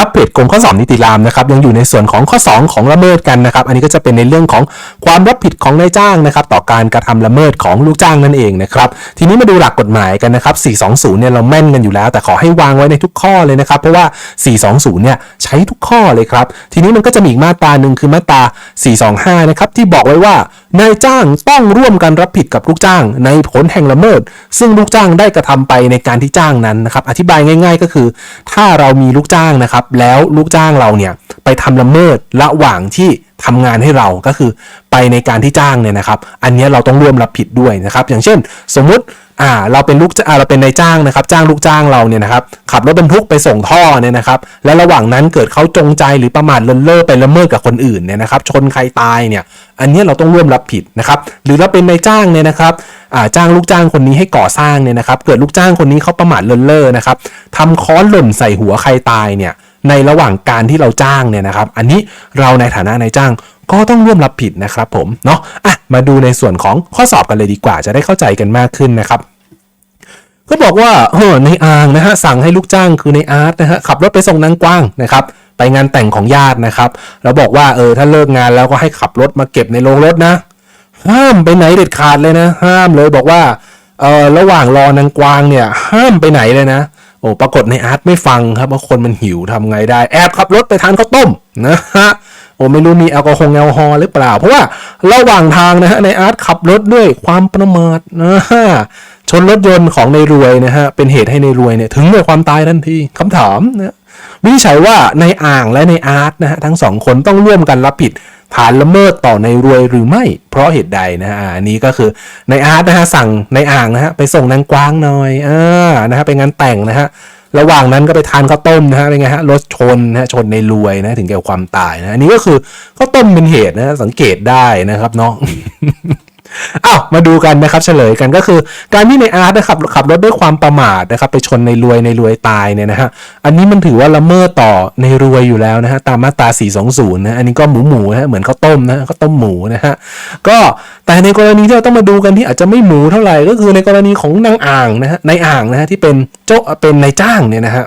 ครับเพจกรมข้อสอบนิติรามนะครับยังอยู่ในส่วนของข้อ 2 ของละเมิดกันนะครับ อันนี้ก็จะเป็นในเรื่องของความรับผิดของนายจ้างนะครับ ต่อการกระทำละเมิดของลูกจ้างนั่นเองนะครับ ทีนี้มาดูหลักกฎหมายกันนะครับ 420 เนี่ยเราแม่นกันอยู่แล้ว แต่ขอให้วางไว้ในทุกข้อเลยนะครับ เพราะว่า 420 เนี่ยใช้ทุกข้อเลยครับ ทีนี้มันก็จะมีอีกมาตราหนึ่งคือมาตรา 425 นะครับที่บอกไว้ว่า นายจ้างต้องร่วมกันรับผิดกับลูกจ้าง ในผลแห่งละเมิด ซึ่งลูกจ้างได้กระทำไปในการที่จ้างนั้นนะครับ อธิบายง่าย ๆ ก็คือ ถ้าเรามีลูกจ้างนะครับ แล้วลูกจ้างเราเนี่ยไปทำละเมิดระหว่างที่ ทำงานให้เราก็คือไปในการที่จ้างเนี่ยนะครับ อันนี้เราต้องร่วมรับผิดด้วยนะครับ อย่างเช่น สมมุติอ่าเราเป็นลูกอ่าเราเป็นนายจ้างนะครับ จ้างลูกจ้างเราเนี่ยนะครับขับรถบรรทุกไปส่งท่อเนี่ยนะครับ และระหว่างนั้นเกิดเขาจงใจหรือประมาทเลินเล่อไปละเมิดกับคนอื่นเนี่ยนะครับ ชนใครตายเนี่ย อันนี้เราต้องร่วมรับผิดนะครับ หรือเราเป็นนายจ้างเนี่ยนะครับอ่าจ้างลูกจ้างคนนี้ให้ก่อสร้างเนี่ยนะครับ เกิดลูกจ้างคนนี้เขาประมาทเลินเล่อนะครับทำค้อนหล่นใส่หัวใครตายเนี่ย ในระหว่างการที่เราจ้างเนี่ยนะครับ อันนี้เราในฐานะนายจ้างก็ต้องร่วมรับผิดนะครับผมเนาะอะมาดูในส่วนของข้อสอบกันเลยดีกว่า จะได้เข้าใจกันมากขึ้นนะครับก็บอกว่าเออในอ่างนะฮะสั่งให้ลูกจ้างคือในอาร์ตนะฮะขับรถไปส่งนางกว้างนะครับไปงานแต่งของญาตินะครับแล้วบอกว่าเออถ้าเลิกงานแล้วก็ให้ขับรถมาเก็บในโรงรถนะ ห้ามไปไหนเด็ดขาดเลยนะ ห้ามเลยบอกว่าเออระหว่างรอนางกวางเนี่ยห้ามไปไหนเลยนะ โอ้ปรากฏในอาร์ตไม่ฟังครับว่าคนมันหิวทำไงได้ แอบขับรถไปทานข้าวต้มนะฮะโอ้ไม่รู้มีแอลกอฮอล์แอลกอฮอล์หรือเปล่า เพราะว่าระหว่างทางนะฮะในอาร์ตขับรถด้วยความประมาทนะฮะชนรถยนต์ของในรวยนะฮะเป็นเหตุให้ในรวยเนี่ยถึงแก่ความตายทันทีคำถามนะ วินิจฉัยว่าในอ่างและในอาร์ตนะฮะทั้งสองคนต้องร่วมกันรับผิดฐานละเมิดต่อในรวยหรือไม่ เพราะเหตุใดนะฮะอันนี้ก็คือในอาร์ตนะฮะสั่งในอ่างนะฮะไปส่งนางกวางหน่อยอ่านะฮะไปงานแต่งนะฮะระหว่างนั้นก็ไปทานข้าวต้มนะฮะเป็นไงฮะรถชนนะฮะชนในรวยนะถึงแก่ความตายนะอันนี้ก็คือข้าวต้มเป็นเหตุนะฮะสังเกตได้นะครับเนาะอ้าว มาดูกันนะครับเฉลยกันก็คือ การที่ในอาร์ตนะครับขับรถด้วยความประมาทนะครับไปชนในรวยในรวยตายเนี่ยนะฮะอันนี้มันถือว่าละเมิดต่อในรวยอยู่แล้วนะฮะตามมาตรา 420 นะอันนี้ก็หมูหมูนะฮะเหมือนข้าวต้มนะข้าวต้มหมูนะฮะก็แต่ในกรณีที่เราต้องมาดูกันที่อาจจะไม่หมูเท่าไหร่ก็คือในกรณีของนางอ่างนะฮะในอ่างนะฮะที่เป็นเจ้าเป็นนายจ้างเนี่ยนะฮะ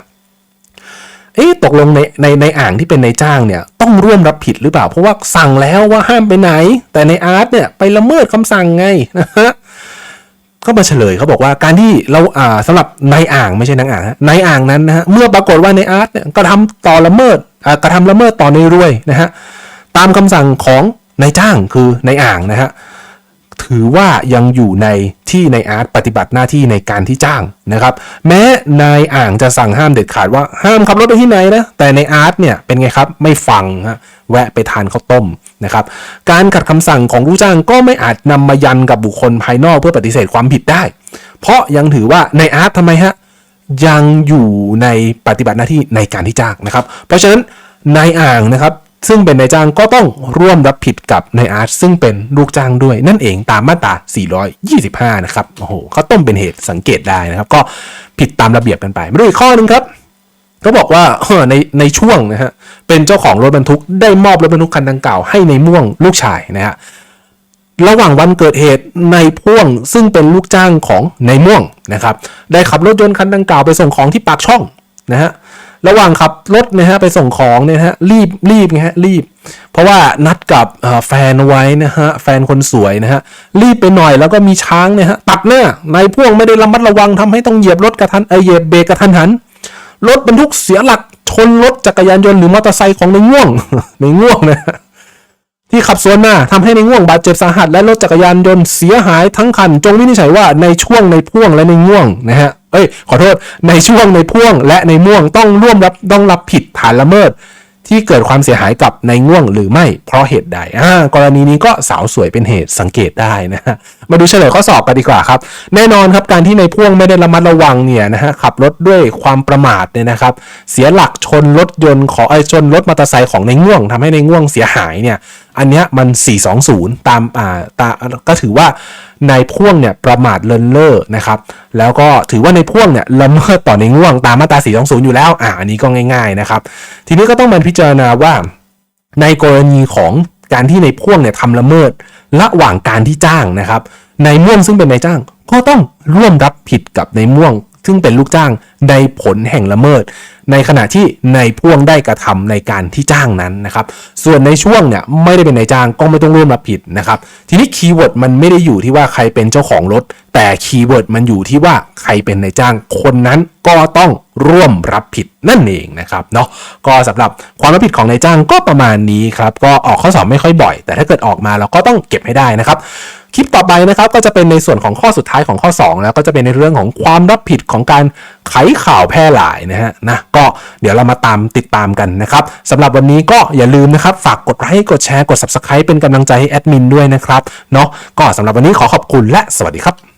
เอ๊ะตกลงในในในอ่างที่เป็นนายจ้างเนี่ย ร่วมรับผิดหรือเปล่า เพราะว่าสั่งแล้วว่าห้ามไปไหน แต่ในอาร์ตเนี่ยไปละเมิดคำสั่งไงนะฮะก็มาเฉลยเขาบอกว่าการที่เราอ่าสำหรับนายอ่างไม่ใช่นางอ่างนายอ่างนั้นนะฮะเมื่อปรากฏว่าในอาร์ตเนี่ยกระทำต่อละเมิดอ่ากระทำละเมิดต่อในรวยนะฮะตามคำสั่งของนายจ้างคือนายอ่างนะฮะ ถือว่ายังอยู่ในที่ในอาร์ตปฏิบัติหน้าที่ในการที่จ้างนะครับแม้นายอ่างจะสั่งห้ามเด็ดขาดว่าห้ามขับรถไปที่ไหนนะแต่ในอาร์ตเนี่ยเป็นไงครับไม่ฟังฮะแวะไปทานข้าวต้มนะครับการขัดคำสั่งของลูกจ้างก็ไม่อาจนำมายันกับบุคคลภายนอกเพื่อปฏิเสธความผิดได้ เพราะยังถือว่าในอาร์ตทำไมฮะยังอยู่ในปฏิบัติหน้าที่ในการที่จ้างนะครับ เพราะฉะนั้นนายอ่างนะครับ ซึ่งเป็นนายจ้างก็ต้องร่วมรับผิดกับนายอาร์ตซึ่งเป็นลูกจ้างด้วยนั่นเองตามมาตรา 425 นะครับ โอ้โหเขาต้มเป็นเหตุสังเกตได้นะครับ ก็ผิดตามระเบียบกันไปมาดูอีกข้อหนึ่งครับก็บอกว่าในในช่วงนะฮะเป็นเจ้าของรถบรรทุกได้มอบรถบรรทุกคันดังกล่าวให้ในม่วงลูกชายนะฮะระหว่างวันเกิดเหตุในพ่วงซึ่งเป็นลูกจ้างของในายม่วงนะครับ ได้ขับรถยนต์คันดังกล่าวไปส่งของที่ปากช่องนะฮะ ระหว่างขับรถนะฮะไปส่งของเนี่ยฮะรีบรีบไงฮะรีบ เพราะว่านัดกับแฟนไว้นะฮะแฟนคนสวยนะฮะรีบไปหน่อยแล้วก็มีช้างเนี่ยฮะตัดหน้านายพ่วงไม่ได้ระมัดระวังทำให้ต้องเหยียบรถกระทันเอเหยียบเบรกกระทันหันรถบรรทุกเสียหลักชนรถจักรยานยนต์หรือมอเตอร์ไซค์ของในง่วงในง่วงนะที่ขับสวนมาทำให้ในง่วงบาดเจ็บสาหัสและรถจักรยานยนต์เสียหายทั้งคัน จงวินิจฉัยว่าในช่วงในพ่วงและในง่วงนะฮะ เอ้ย ขอโทษ ในช่วงในพ่วงและในม่วงต้องร่วมรับต้องรับผิดฐานละเมิด ที่เกิดความเสียหายกับในง่วงหรือไม่เพราะเหตุใดอ่ากรณีนี้ก็สาวสวยเป็นเหตุสังเกตได้นะฮะมาดูเฉลยข้อสอบกันดีกว่าครับ แน่นอนครับการที่ในพ่วงไม่ได้ระมัดระวังเนี่ยนะฮะขับรถด้วยความประมาทเนี่ยนะครับ เสียหลักชนรถยนต์ของไอ้ชนรถมอเตอร์ไซค์ของในง่วงทำให้ในง่วงเสียหายเนี่ย อันเนี้ยมัน 420 ตามอ่าตาก็ถือว่าในพ่วงเนี่ยประมาทเลินเล่อนะครับ แล้วก็ถือว่าในพ่วงเนี่ยละเมิดต่อในง่วงตามมาตรา 420 อยู่แล้ว อ่าอันนี้ก็ง่าย ๆนะครับ ทีนี้ก็ต้องมาพิจารณาว่า ในกรณีของการที่ในพ่วงเนี่ยทำละเมิดระหว่างการที่จ้างนะครับ ในม่วงซึ่งเป็นนายจ้างก็ต้องร่วมรับผิดกับในม่วงซึ่งเป็นลูกจ้าง ในผลแห่งละเมิด ในขณะที่ในพ่วงได้กระทำในการที่จ้างนั้นนะครับ ส่วนในช่วงเนี่ยไม่ได้เป็นนายจ้างก็ไม่ต้องร่วมรับผิดนะครับ ทีนี้คีย์เวิร์ดมันไม่ได้อยู่ที่ว่าใครเป็นเจ้าของรถ แต่คีย์เวิร์ดมันอยู่ที่ว่าใครเป็นนายจ้าง คนนั้นก็ต้องร่วมรับผิดนั่นเองนะครับเนาะก็สำหรับความรับผิดของนายจ้างก็ประมาณนี้ครับ ก็ออกข้อสอบไม่ค่อยบ่อย แต่ถ้าเกิดออกมาเราก็ต้องเก็บให้ได้นะครับคลิปต่อไปนะครับก็จะเป็นในส่วนของข้อสุดท้ายของข้อ 2 แล้วก็จะเป็นในเรื่องของความรับผิดของการไขข่าวแพร่หลายนะฮะนะก็เดี๋ยวเรามาตามติดตามกันนะครับสำหรับวันนี้ก็อย่าลืมนะครับฝากกดไลค์กดแชร์กด subscribe เป็นกำลังใจให้แอดมินด้วยนะครับเนาะก็สำหรับวันนี้ขอขอบคุณและสวัสดีครับ